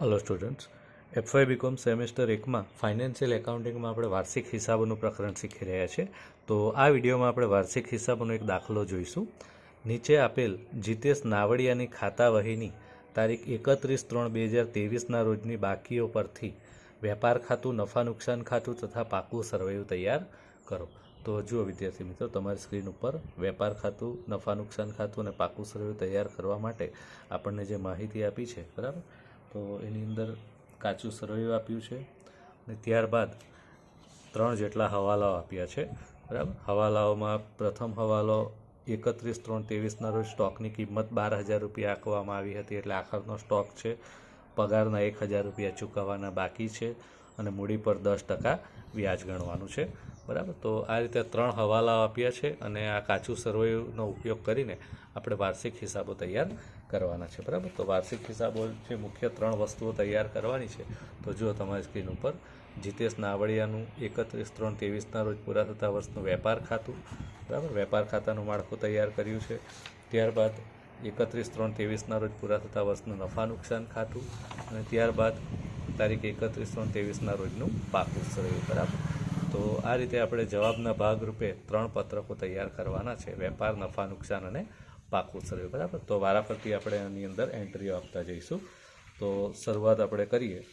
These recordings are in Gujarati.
Hello students FY BCom semester એકમાં ફાઇનાન્શિયલ એકાઉન્ટિંગમાં આપણે વાર્ષિક હિસાબોનું પ્રકરણ શીખી રહ્યા છીએ. તો આ વિડીયોમાં આપણે વાર્ષિક હિસાબોનો એક દાખલો જોઈશું. નીચે આપેલ જીતેશ નાવડિયાની ખાતા વહીની તારીખ એકત્રીસ ત્રણ બે હજાર ત્રેવીસના રોજની બાકીઓ પરથી વેપાર ખાતું, નફા નુકસાન ખાતું તથા પાકું સરવૈયું તૈયાર કરો. તો જુઓ વિદ્યાર્થી મિત્રો, તમારી સ્ક્રીન ઉપર વેપાર ખાતું, નફા નુકસાન ખાતું અને પાકું સરવૈયું તૈયાર કરવા માટે આપણને જે માહિતી આપી છે, બરાબર? તો એની અંદર કાચું સરવૈયું આપ્યું છે અને ત્યારબાદ ત્રણ જેટલા હવાલાઓ આપ્યા છે, બરાબર? હવાલાઓમાં પ્રથમ હવાલો એકત્રીસ ત્રણ ત્રેવીસના રોજ સ્ટોકની કિંમત બાર હજાર રૂપિયા આંકવામાં આવી હતી એટલે આખરનો સ્ટોક છે, પગારના એક હજાર રૂપિયા ચૂકવવાના બાકી છે અને મૂડી પર દસ ટકા વ્યાજ ગણવાનું છે. બરાબર? તો આ રીતે ત્રણ હવાલાઓ આપ્યા છે અને આ કાચું સર્વેનો ઉપયોગ કરીને આપણે વાર્ષિક હિસાબો તૈયાર કરવાના છે, બરાબર? તો વાર્ષિક હિસાબો જે મુખ્ય ત્રણ વસ્તુઓ તૈયાર કરવાની છે, તો જુઓ તમારી સ્ક્રીન ઉપર જીતેશ નાવડિયાનું એકત્રીસ ત્રણ ત્રેવીસના રોજ પૂરા થતા વર્ષનું વેપાર ખાતું, બરાબર? વેપાર ખાતાનું માળખું તૈયાર કર્યું છે. ત્યારબાદ એકત્રીસ ત્રણ ત્રેવીસના રોજ પૂરા થતા વર્ષનું નફા નુકસાન ખાતું અને ત્યારબાદ તારીખ એકત્રીસ ત્રણ ત્રેવીસના રોજનું પાકું સરવૈયું, બરાબર? તો આ રીતે આપણે જવાબના ભાગરૂપે ત્રણ પત્રકો તૈયાર કરવાના છે. વેપાર, નફા, નુકસાન અને પાકું સર્વે. બરાબર? તો વારાફરતી આપણે એની અંદર એન્ટ્રીઓ આપતા જઈશું. તો શરૂઆત આપણે કરીએ.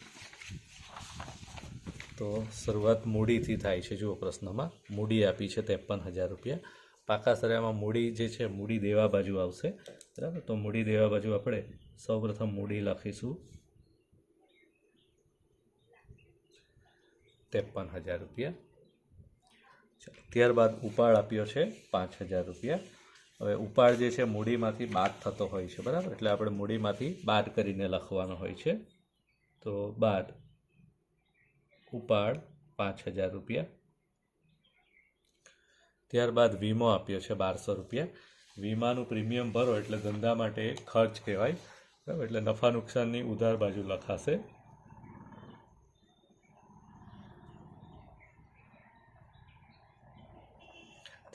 તો શરૂઆત મૂડીથી થાય છે. જુઓ પ્રશ્નમાં. મૂડી આપી છે ત્રેપન હજાર રૂપિયા. પાકા સરિયામાં મૂડી જે છે, મૂડી દેવા બાજુ આવશે. બરાબર? તો મૂડી દેવા બાજુ આપણે સૌપ્રથમ મૂડી લખીશું. ત્રેપન હજાર રૂપિયા. ત્યારબાદ ઉપાડ આપ્યો છે પાંચ હજાર રૂપિયા. હવે ઉપાડ જે છે, મૂડીમાંથી બાદ થતો હોય છે, બરાબર? એટલે આપણે મૂડીમાંથી બાદ કરીને લખવાનો હોય છે. તો બાદ, ઉપાડ પાંચ હજાર રૂપિયા. ત્યારબાદ વીમો આપ્યો છે બારસો રૂપિયા. વીમાનું પ્રીમિયમ ભરો એટલે ધંધા માટે ખર્ચ કહેવાય, બરાબર? એટલે નફા નુકસાનની ઉધાર બાજુ લખાશે.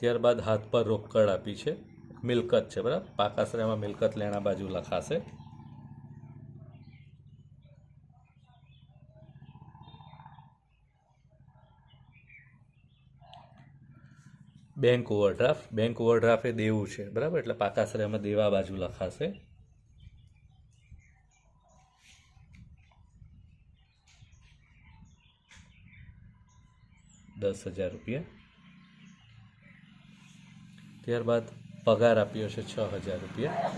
ત્યારબાદ હાથ પર રોકડ આપી છે. મિલકત છે, બરાબર? પાકાશ્રયમાં મિલકત લેણા બાજુ લખાશે. Bank overdraft. બેંક ઓવરડ્રાફ્ટ એ દેવું છે, બરાબર? એટલે પાકાશ્રયમાં દેવા બાજુ લખાશે. દસ હજાર રૂપિયા. ત્યારબાદ પગાર આપ્યો છે છ હજાર રૂપિયા.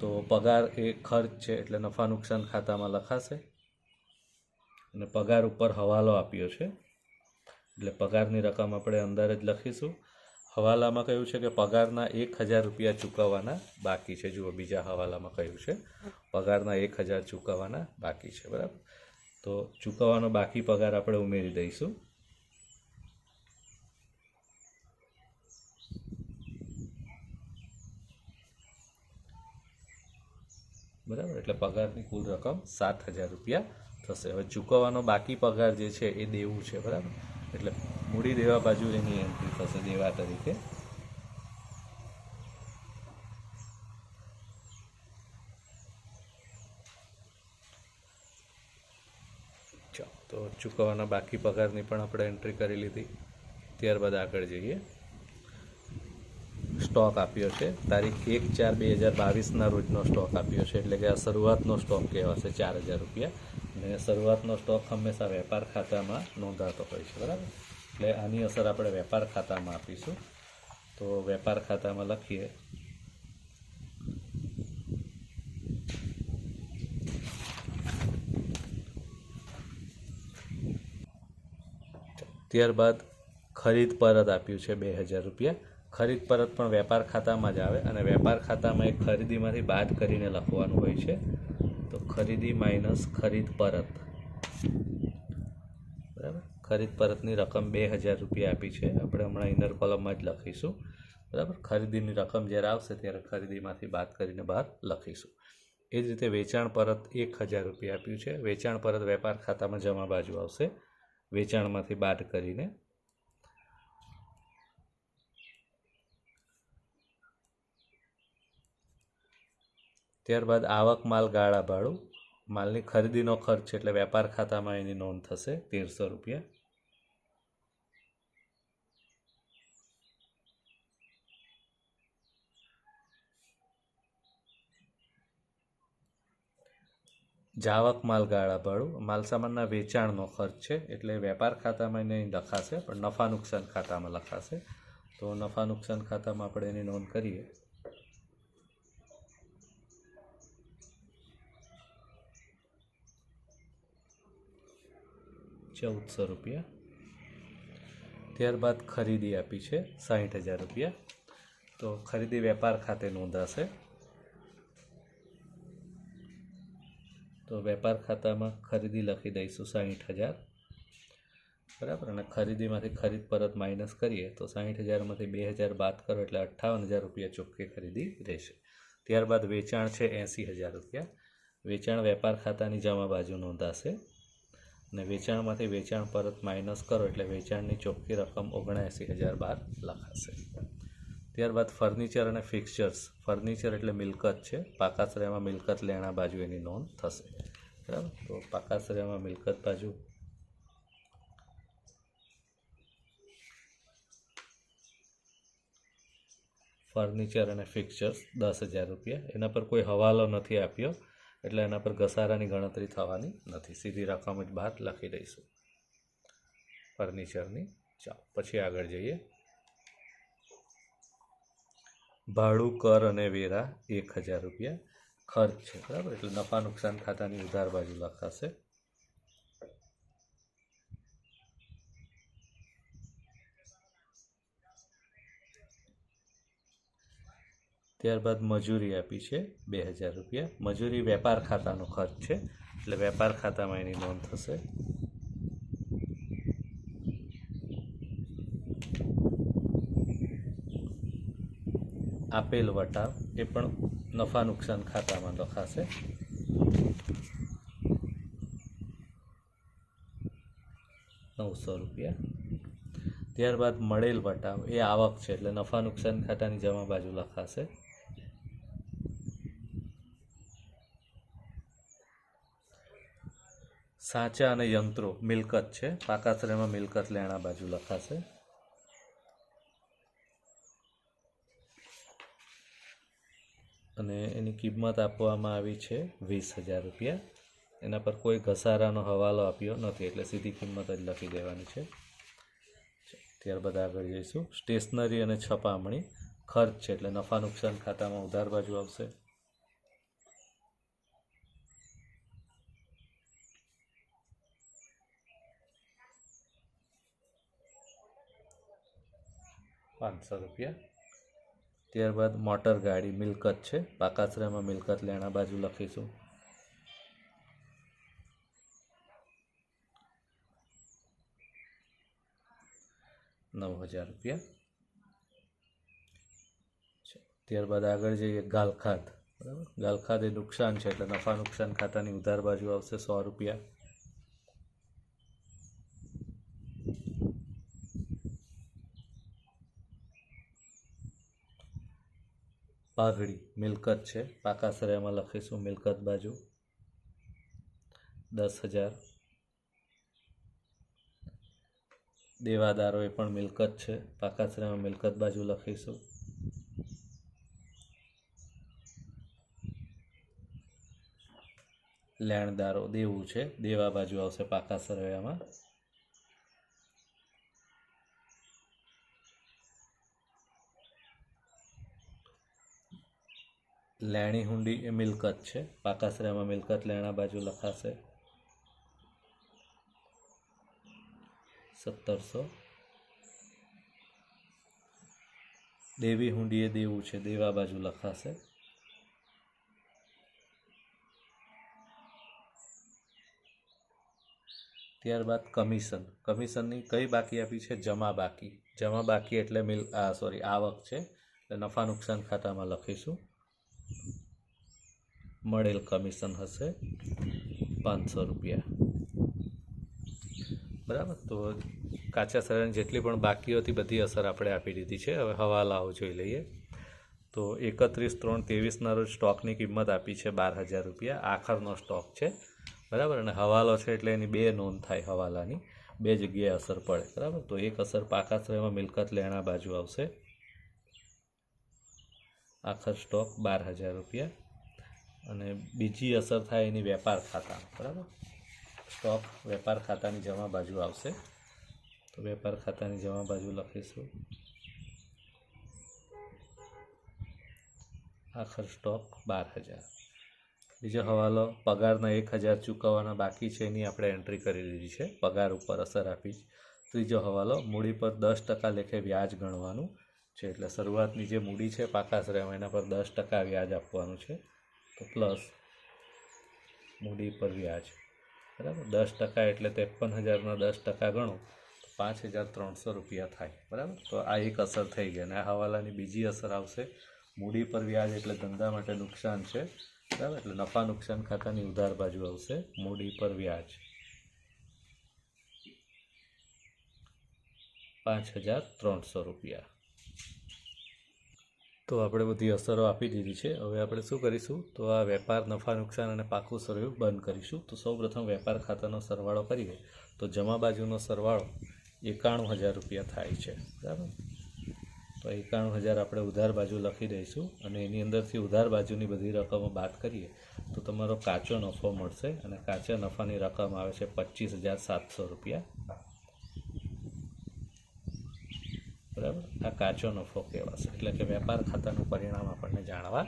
તો પગાર એ ખર્ચ છે એટલે નફા નુકસાન ખાતામાં લખાશે. અને પગાર ઉપર હવાલો આપ્યો છે. એટલે પગારની રકમ આપણે અંદર જ લખીશું. હવાલામાં કહ્યું છે કે પગારના એક હજાર રૂપિયા ચૂકવવાના બાકી છે. જુઓ બીજા હવાલામાં કહ્યું છે. પગારના એક હજાર ચૂકવવાના બાકી છે. બરાબર? તો ચૂકવવાનો બાકી પગાર આપણે ઉમેરી દઈશું. બરાબર? એટલે પગારની કુલ રકમ સાત હજાર રૂપિયા થશે. હવે ચૂકવવાનો બાકી પગાર જે છે એ દેવું છે, બરાબર? એટલે મૂડી દેવા બાજુ એની એન્ટ્રી થશે, દેવા તરીકે. તો ચૂકવવાના બાકી પગારની પણ આપણે એન્ટ્રી કરી લીધી. ત્યારબાદ આગળ જઈએ. સ્ટોક આપ્યો છે. તારીખ એક ચાર બે હજાર બાવીસના રોજનો સ્ટોક આપ્યો છે. એટલે કે આ શરૂઆતનો સ્ટોક કહેવાશે ચાર હજાર રૂપિયા. અને શરૂઆતનો સ્ટોક હંમેશા વેપાર ખાતામાં નોંધાતો હોય છે. બરાબર? એટલે આની અસર આપણે વેપાર ખાતામાં આપીશું. તો વેપાર ખાતામાં લખીએ. ત્યારબાદ ખરીદ પરત આપ્યું છે બે હજાર રૂપિયા. ખરીદ પરત પણ વેપાર ખાતામાં જ આવે અને વેપાર ખાતામાં એક ખરીદીમાંથી બાદ કરીને લખવાનું હોય છે. તો ખરીદી માઇનસ ખરીદ પરત. બરાબર? ખરીદ પરતની રકમ બે હજાર રૂપિયા આપી છે. આપણે હમણાં ઇનર કોલમમાં જ લખીશું. બરાબર? ખરીદીની રકમ જ્યારે આવશે ત્યારે ખરીદીમાંથી બાદ કરીને બહાર લખીશું. એ જ રીતે વેચાણ પરત એક હજાર રૂપિયા આપ્યું છે. વેચાણ પરત વેપાર ખાતામાં જમા બાજુ આવશે. વેચાણમાંથી બાદ કરીને ત્યારબાદ આવક માલ ગાળા ભાડું. માલની ખરીદીનો ખર્ચ એટલે વેપાર ખાતામાં એની નોંધ થશે, તેરસો રૂપિયા. જાવક માલ ગાળા ભાડું. માલસામાનના વેચાણનો ખર્ચ છે, એટલે વેપાર ખાતામાં એને લખાશે, પણ નફા નુકસાન ખાતામાં લખાશે. તો નફા નુકસાન ખાતામાં આપણે એની નોંધ કરીએ. ચૌદસો રૂપિયા. ત્યારબાદ ખરીદી આપી છે સાહીઠ હજાર રૂપિયા. તો ખરીદી વેપાર ખાતે નોંધાશે. તો વેપાર ખાતામાં ખરીદી લખી દઈશું સાહીઠ હજાર. બરાબર? અને ખરીદીમાંથી ખરીદ પરત માઇનસ કરીએ તો સાહીઠ હજારમાંથી બે હજાર બાદ કરો એટલે અઠ્ઠાવન હજાર રૂપિયા ચોખ્ખી ખરીદી રહેશે. ત્યારબાદ વેચાણ છે એંસી હજાર રૂપિયા. વેચાણ વેપાર ખાતાની જમા બાજુ નોંધાશે. અને વેચાણમાંથી વેચાણ પરત માઇનસ કરો એટલે વેચાણની ચોખ્ખી રકમ ઓગણએંસી હજાર બાર લખાશે ત્યારબાદ ફર્નિચર અને ફિક્સચર્સ. ફર્નિચર એટલે મિલકત છે. પાકાશ્રયમાં મિલકત લેણા બાજુ એની નોંધ થશે. બરાબર? તો પાકાશ્રયમાં મિલકત બાજુ ફર્નિચર અને ફિક્સચર્સ દસ હજાર રૂપિયા. એના પર કોઈ હવાલો નથી આપ્યો. એટલે એના પર ઘસારાની ગણતરી થવાની નથી. સીધી રકમ જ બહાર લખી દઈશું. ફર્નિચરની ચાલો. પછી આગળ જઈએ. ભાડું, કર અને વેરા એક હજાર રૂપિયા ખર્ચ છે. બરાબર? એટલે નફા નુકસાન ખાતાની ઉધાર બાજુ લખાશે. ત્યારબાદ મજૂરી આપી છે, બે હજાર રૂપિયા. મજૂરી વેપાર ખાતાનો ખર્ચ છે, એટલે વેપાર ખાતામાં એની નોંધ થશે. આપેલ વટાવ એ પણ નફા નુકસાન ખાતામાં લખાશે. નવસો રૂપિયા. ત્યારબાદ મળેલ વટાવ એ આવક છે, એટલે નફા નુકસાન ખાતાની જમા બાજુ લખાશે. સાચા અને યંત્રો, મિલકત છે. પાકાશ્રયમાં મિલકત લેણા બાજુ લખાશે. અને એની કિંમત આપવામાં આવી છે વીસ હજાર રૂપિયા. એના પર કોઈ ઘસારાનો હવાલો આપ્યો નથી, એટલે સીધી કિંમત જ લખી દેવાની છે. ત્યારબાદ આગળ જઈશું. સ્ટેશનરી અને છપામણી. ખર્ચ છે, એટલે નફા નુકસાન ખાતામાં ઉધાર બાજુ આવશે. પાંચસો રૂપિયા. ત્યારબાદ મોટર ગાડી મિલકત છે. પાકાશ્રયમાં મિલકત લેણા બાજુ લખીશું. નવ હજાર રૂપિયા. ત્યારબાદ આગળ જઈએ ગાલખાત બરાબર? ગાલખાત એ નુકસાન છે એટલે નફા નુકસાન ખાતાની ઉધાર બાજુ આવશે સો રૂપિયા. પાઘડી, મિલકત છે. પાકાસરામાં લખીશું મિલકત બાજુ. દસ હજાર. દેવાદારો એ પણ મિલકત છે. પાકાસરામાં મિલકત બાજુ લખીશું. લેણદારો દેવું છે. દેવા બાજુ આવશે પાકાશ્રયમાં લેણી હુંડી એ મિલકત છે. પાકાશ્રયમાં મિલકત લેણા બાજુ લખાશે. સત્તરસો. દેવી હુંડી એ દેવું છે. દેવા બાજુ લખાશે. ત્યારબાદ કમિશન. કમિશનની કઈ બાકી આપી છે? જમા બાકી. જમા બાકી એટલે મિલ સોરી, આવક છે. એટલે નફા નુકસાન ખાતામાં લખીશું. મળેલ કમિશન હશે પાંચસો રૂપિયા. બરાબર? તો કાચા સરાની જેટલી પણ બાકી હતી, બધી અસર આપણે આપી દીધી છે. હવે હવાલાઓ જોઈ લઈએ. તો એકત્રીસ ત્રણ ત્રેવીસના રોજ સ્ટોકની કિંમત આપી છે બાર હજાર રૂપિયા. આખરનો સ્ટોક છે. બરાબર? અને હવાલો છે એટલે એની બે નોંધ થાય હવાલાની. બે જગ્યાએ અસર પડે. બરાબર? તો એક અસર પાકાશ્રયમાં મિલકત લેણા બાજુ આવશે. આખર સ્ટોક બાર હજાર રૂપિયા. અને બીજી અસર થાય એની વેપાર ખાતા. બરાબર? સ્ટોક વેપાર ખાતાની જમા બાજુ આવશે. તો વેપાર ખાતાની જમા બાજુ લખીશું. આખર સ્ટોક બાર હજાર બીજો હવાલો, પગારના એક હજાર ચૂકવવાના બાકી છે એની આપણે એન્ટ્રી કરી દીધી છે. પગાર ઉપર અસર આપી ત્રીજો હવાલો, મૂડી પર દસ ટકા લેખે વ્યાજ ગણવાનું. છે, એટલે શરૂઆતની જે મૂડી છે પાકા એના પર દસ ટકા વ્યાજ આપવાનું છે. તો પ્લસ મૂડી પર વ્યાજ. બરાબર? દસ ટકા એટલે ત્રેપન હજારના દસ ટકા ગણો, તો પાંચ હજાર ત્રણસો રૂપિયા થાય. બરાબર? તો આ એક અસર થઈ ગઈ અને આ હવાલાની બીજી અસર આવશે. મૂડી પર વ્યાજ એટલે ધંધા માટે નુકસાન છે. બરાબર? એટલે નફા નુકસાન ખાતાની ઉધાર બાજુ આવશે. મૂડી પર વ્યાજ. પાંચ હજાર ત્રણસો રૂપિયા. તો આપણે બધી અસરો આપી દીધી છે. હવે આપણે શું કરીશું? તો આ વેપાર નફા નુકસાન અને પાકું સરવૈયું બંધ કરીશું. તો સૌપ્રથમ વેપાર ખાતાનો સરવાળો કરીએ. તો જમા બાજુનો સરવાળો એકાણું હજાર રૂપિયા થાય છે. બરાબર? તો એકાણું હજાર આપણે ઉધાર બાજુ લખી દઈશું અને એની અંદરથી ઉધાર બાજુની બધી રકમો બાદ કરીએ. તો તમારો કાચો નફો મળશે અને કાચા નફાની રકમ આવે છે પચીસ હજાર સાતસો રૂપિયા. બરાબર? આ કાચો નફો કહેવાશે. એટલે કે વેપાર ખાતાનું પરિણામ આપણને જાણવા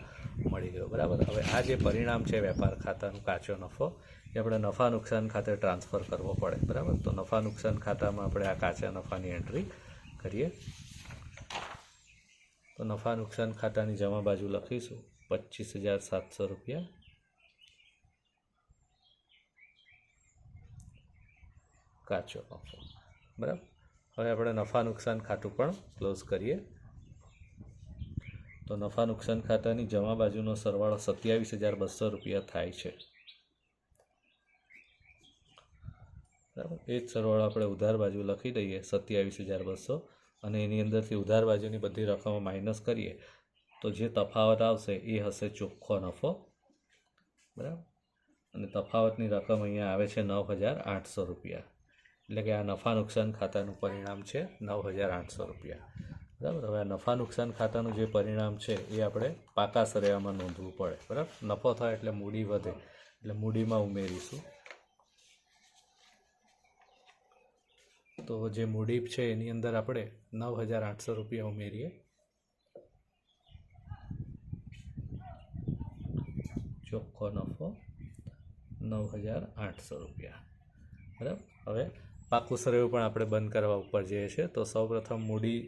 મળી ગયું. બરાબર? હવે આ જે પરિણામ છે વેપાર ખાતાનું કાચો નફો, એ આપણે નફા નુકસાન ખાતે ટ્રાન્સફર કરવો પડે. બરાબર? તો નફા નુકસાન ખાતામાં આપણે આ કાચા નફાની એન્ટ્રી કરીએ. તો નફા નુકસાન ખાતાની જમા બાજુ લખીશું. પચીસ હજાર સાતસો રૂપિયા. કાચો નફો. બરાબર? હવે આપણે નફા નુકસાન ખાતું પણ ક્લોઝ કરીએ. તો નફા નુકસાન ખાતાની જમા બાજુનો સરવાળો સત્યાવીસ હજાર બસો રૂપિયા થાય છે. બરાબર? એ જ સરવાળો આપણે ઉધાર બાજુ લખી દઈએ, સત્યાવીસ હજાર બસો અને એની અંદરથી ઉધાર બાજુની બધી રકમો માઇનસ કરીએ. તો જે તફાવત આવશે એ હશે ચોખ્ખો નફો. બરાબર? અને તફાવતની રકમ અહીંયા આવે છે નવ હજાર આઠસો રૂપિયા. એટલે કે આ નફા નુકસાન ખાતાનું પરિણામ છે નવ હજાર આઠસો રૂપિયા. બરાબર? હવે આ નફા નુકસાન ખાતાનું જે પરિણામ છે એ આપણે પાકા સરેયામાં નોંધવું પડે. બરાબર? નફો થાય એટલે મૂડી વધે. એટલે મૂડીમાં ઉમેરીશું. તો જે મૂડી છે એની અંદર આપણે નવ હજાર આઠસો રૂપિયા ઉમેરીએ. ચોખ્ખો નફો નવ હજાર આઠસો રૂપિયા. બરાબર? હવે પાકું સરેવું પણ આપણે બંધ કરવા ઉપર જઈએ છીએ. તો સૌપ્રથમ મૂડી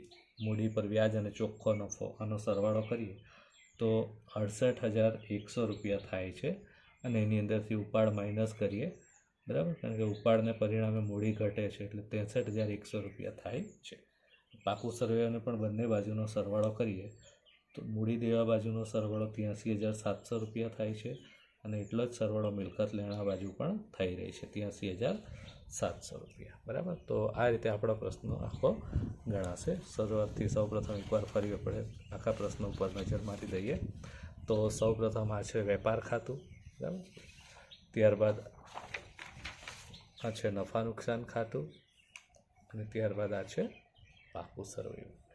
મૂડી પર વ્યાજ અને ચોખ્ખો નફો આનો સરવાળો કરીએ. તો અડસઠ હજાર એકસો રૂપિયા થાય છે અને એની અંદરથી ઉપાડ માઇનસ કરીએ. બરાબર? કારણ કે ઉપાડને પરિણામે મૂડી ઘટે છે એટલે ત્રેસઠ હજાર એકસો રૂપિયા થાય છે. પાકું સરવૈયાને પણ બંને બાજુનો સરવાળો કરીએ. તો મૂડી દેવા બાજુનો સરવાળો ત્યાંસી હજાર સાતસો રૂપિયા થાય છે અને એટલો જ સરવાળો મિલકત લેણા બાજુ પણ થઈ રહી છે. ત્યાંસી હજાર સાતસો રૂપિયા. બરાબર? તો આ રીતે આપણો પ્રશ્ન આખો ગણાશે. શરૂઆતથી સૌપ્રથમ એકવાર ફરી આપણે આખા પ્રશ્ન ઉપર નજર મારી દઈએ. તો સૌપ્રથમ આ છે વેપાર ખાતું. બરાબર? ત્યારબાદ આ છે નફા નુકસાન ખાતું. અને ત્યારબાદ આ છે પાકું સરવૈયું